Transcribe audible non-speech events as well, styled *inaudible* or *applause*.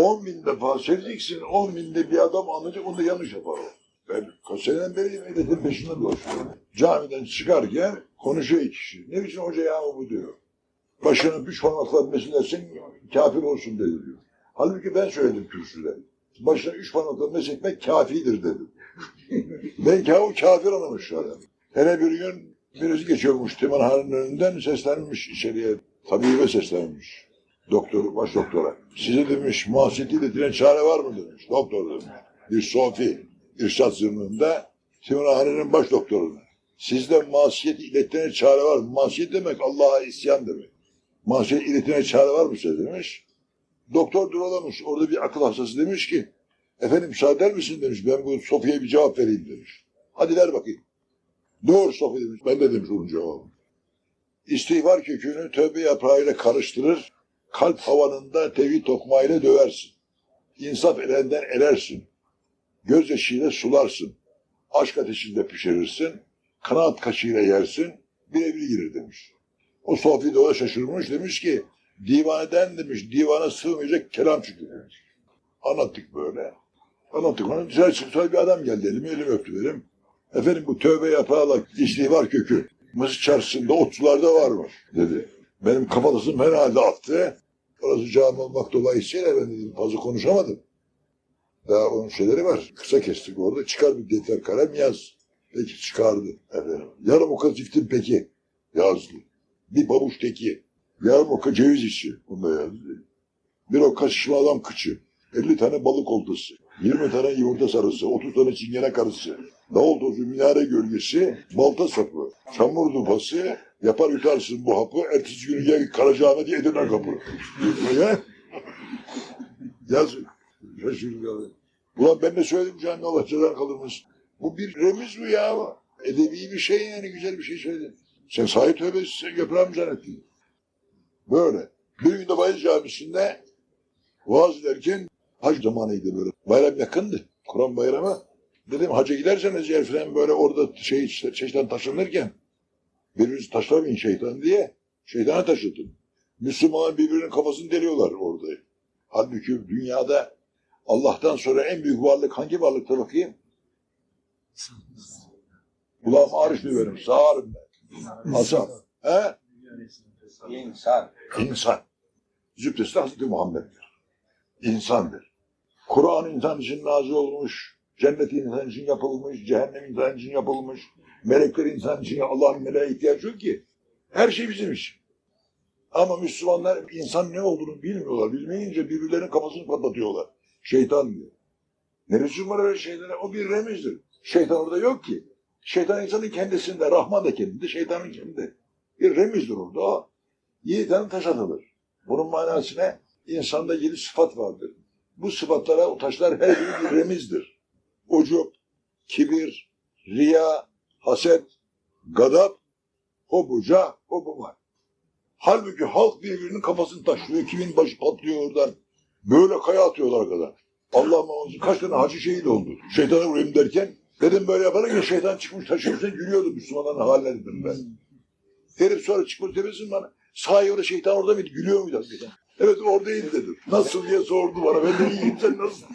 10 bin defa söyleyeceksin, 10 binde bir adam anlayacak, onu da yanlış yapar o. Ben kaç seneden beri milletin peşinde dolaşıyorum. Camiden çıkarken konuşuyor iki kişi. Ne biçim hoca ya bu diyor. Başına üç parmakla meselesen kafir olsun dedi diyor. Halbuki ben söyledim kürsüde. Başına üç parmakla mesetmek kafidir dedim. *laughs* ben o kafir anlamışlar. Hele bir gün birisi geçiyormuş timarhanenin önünden seslenmiş içeriye. Tabibe seslenmiş. Doktor, baş doktora. Size demiş mahseti iletilen çare var mı demiş. Doktor demiş. Bir sofi, irşat zırhında timarhanenin baş doktoruna. Sizde masiyet iletine çare var mı? Masiyet demek Allah'a isyan demek. Masiyet iletine çare var mı size demiş. Doktor duralamış. Orada bir akıl hastası demiş ki efendim müsaade eder misin demiş. Ben bu Sofi'ye bir cevap vereyim demiş. Hadi ver bakayım. Doğru Sofi demiş. Ben de demiş onun cevabı. İstiğfar kökünü tövbe yaprağıyla karıştırır. Kalp havanında tevhid tokmağıyla döversin. İnsaf elenden elersin. Gözyaşıyla sularsın. Aşk ateşinde pişirirsin. Kanaat kaşığıyla yersin. Birebir girir demiş. O Sofi de ona şaşırmış. Demiş ki divaneden demiş divana sığmayacak kelam çıktı demiş. Anlattık böyle. Anlattık onu. Dışarı çıktı bir adam geldi elime elimi öptü dedim. Efendim bu tövbe yaprağıyla istihbar kökü Mısır çarşısında otçularda var mı? dedi. Benim kafatasım herhalde attı. Orası cami olmak dolayısıyla ben dedim fazla konuşamadım. Daha onun şeyleri var. Kısa kestik orada. Çıkar bir defter kalem yaz. Peki çıkardı efendim. Yarım oka çiftim peki yazdı. Bir babuş teki. Yarım oka ceviz içi. Bunda yazdı. Bir oka şişme adam kıçı. 50 tane balık oltası. 20 tane yumurta sarısı. 30 tane çingene karısı. Davul tozu, minare gölgesi, balta sapı, çamur dupası, yapar yutarsın bu hapı, ertesi günü gel Karacaahmet Edirne kapı. Böyle. Yaz. Şaşırdım. Ulan ben de söyledim canım Allah cezan kalırmış. Bu bir remiz bu ya. Edebi bir şey yani güzel bir şey söyledin. Sen sahi tövbe yaprağı mı zannettin? Böyle. Bir gün de Bayez Camisi'nde vaaz ederken hac zamanıydı böyle. Bayram yakındı. Kur'an bayramı. Dedim hacca giderseniz yer falan böyle orada şey, şeytan taşınırken birbirinizi taşlamayın şeytan diye şeytana taşıtın. Müslümanlar birbirinin kafasını deliyorlar orada. Halbuki dünyada Allah'tan sonra en büyük varlık hangi varlıkta bakayım? Kulağım ağrışmıyor benim. Sağırım ben. Hasan. He? İnsan. İnsan. Zübdesi de Hazreti Muhammed'dir. İnsandır. Kur'an insan için nazil olmuş. Cennet insan için yapılmış. Cehennem insan için yapılmış. Melekler insan için Allah'ın meleğe ihtiyaç yok ki. Her şey bizim için. Ama Müslümanlar insan ne olduğunu bilmiyorlar. Bilmeyince birbirlerinin kafasını patlatıyorlar. Şeytan diyor. Ne lüzum var öyle şeylere? O bir remizdir. Şeytan orada yok ki. Şeytan insanın kendisinde, Rahman da kendinde, şeytanın kendinde. Bir remizdir orada. O yiğiden taş atılır. Bunun manası ne? İnsanda yedi sıfat vardır. Bu sıfatlara o taşlar her biri bir remizdir. Ucup, kibir, riya, haset, gadap, hobuca, hobuma. Halbuki halk birbirinin kafasını taşlıyor. Kimin başı patlıyor oradan. Böyle kaya atıyorlar kadar. Allah muhafaza kaç tane hacı şehit oldu. Şeytana vurayım derken dedim böyle yaparak ya şeytan çıkmış taşıyorsa gülüyordu Müslümanların haline dedim ben. Herif sonra çıkmış demesin bana. Sahi orada şeytan orada mıydı? Gülüyor muydu hakikaten? Evet oradaydı dedim. Nasıl diye sordu bana. Ben de iyiyim sen nasılsın?